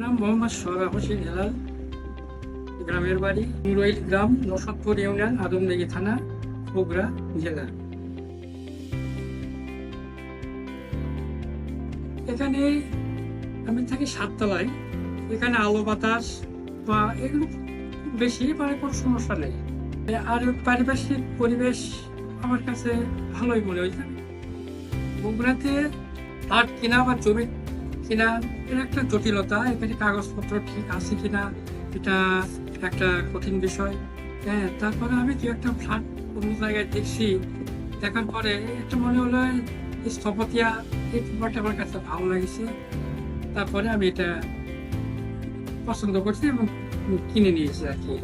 নাম মোহাম্মদ সোহরা হোসেন হেলাল। গ্রামের বাড়ি মুরইল গ্রাম, নসদপুর ইউনিয়ন আদমদিঘি থানা, বগুড়া জেলা। এখানে আমি থাকি সাততলায়। এখানে আলো বাতাস বা এগুলো বেশি মানে কোনো সমস্যা নেই। আর পারিপার্শ্বিক পরিবেশ আমার কাছে ভালোই মনে হয়েছে বগুড়াতে ফ্ল্যাট কেনা বা জমি কিনা, এর একটা জটিলতা এখানে কাগজপত্র ঠিক আছে কিনা, এটা একটা কঠিন বিষয়। হ্যাঁ তারপরে আমি দু একটা ফ্ল্যাট অন্য জায়গায় দেখছি। দেখার পরে একটা মনে হলো স্থপতিয়া, এই ব্যাপারটা আমার কাছে ভালো লাগছে। তারপরে আমি এটা পছন্দ করছি এবং কিনে নিয়েছি আর কি।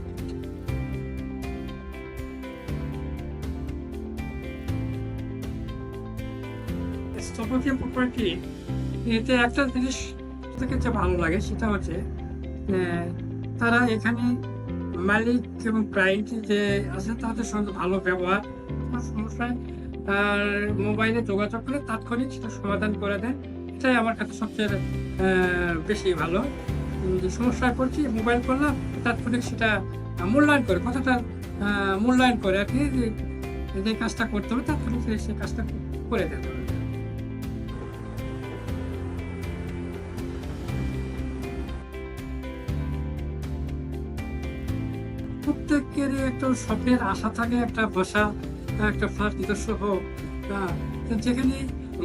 স্থপতিয়া প্রপার্টি এতে একটা জিনিস যে ভালো লাগে সেটা হচ্ছে তারা এখানে মালিক এবং ক্লায়েন্ট যে আছে তাদের সঙ্গে ভালো ব্যবহার সমস্যায় আর মোবাইলে যোগাযোগ করে তাৎক্ষণিক সেটা সমাধান করে দেয়। এটাই আমার কাছে সবচেয়ে বেশি ভালো। সমস্যায় পড়ছি মোবাইল করলাম, তাৎক্ষণিক সেটা মূল্যায়ন করে, কথাটা মূল্যায়ন করে আর কি, যে- কাজটা করতে হবে তাৎক্ষণিক সে- সে কাজটা করে দেবে প্রত্যেকেরই একটা স্বপ্নের আশা থাকে একটা বাসা একটা ফ্ল্যাট নিজস্ব হোক হ্যাঁ, যেখানে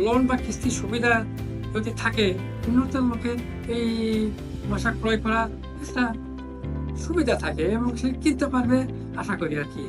লোন বা কিস্তির সুবিধা যদি থাকে উন্নত লোকের এই বাসা ক্রয় করা একটা সুবিধা থাকে এবং সে কিনতে পারবে আশা করি আর কি।